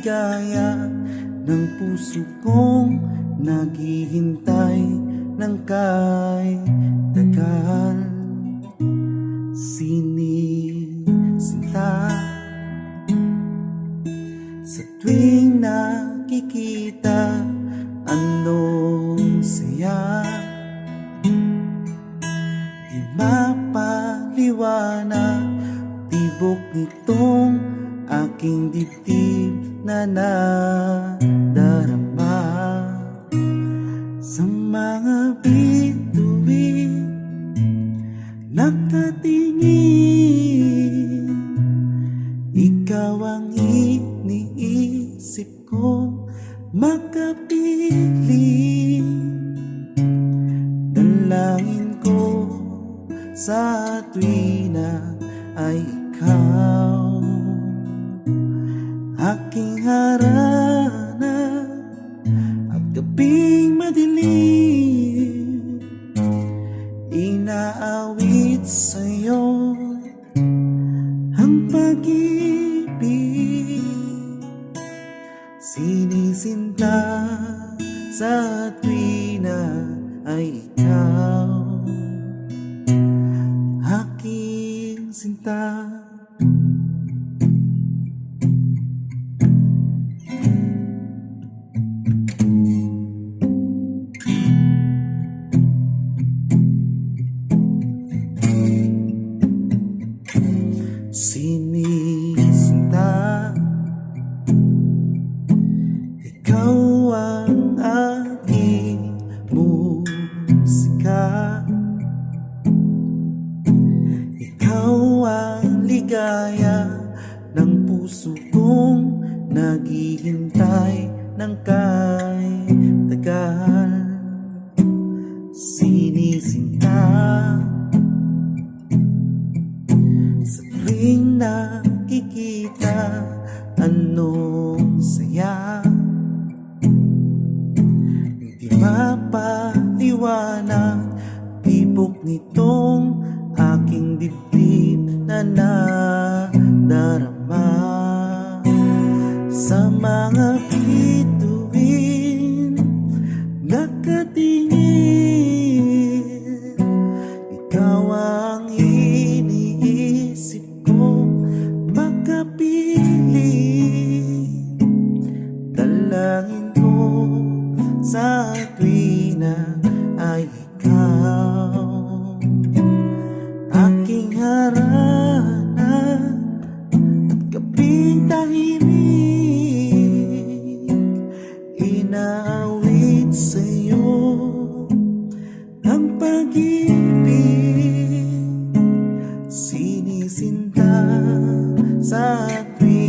ligaya ng puso kong naghihintay ng kay tagal Sinisinta Sa tuwing nakikita Anong saya Di mapaliwanag Tibok nitong aking dibdib na nadarama Sa mga bituin Nakatingin Ikaw ang iniisip ko Makapiling Dalangin ko sa tuwina ay ikaw Aking harana at gabing madilim. Inaawit sa'yo ang pag-ibig. Sinisinta sa tuwina ay ikaw. Aking sinta Sinisinta Ikaw ang aking musika. Ikaw ang ligaya ng puso kong naghihintay ng kay tagal. Sinisinta nakikita Anong saya? Hindi mapaliwanag Tibok nitong aking dibdib na nadarama. Sa mga bituin Nakatingin Ikaw ang iniisip Dalangin ko sa tuwina ay ikaw. Aking harana at gabing tahimik Inaawit sa'yo ang pag-ibig. Sinisinta sa tuwina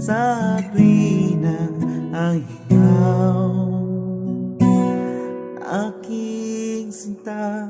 sa tuwina ay ikaw. Aking sinta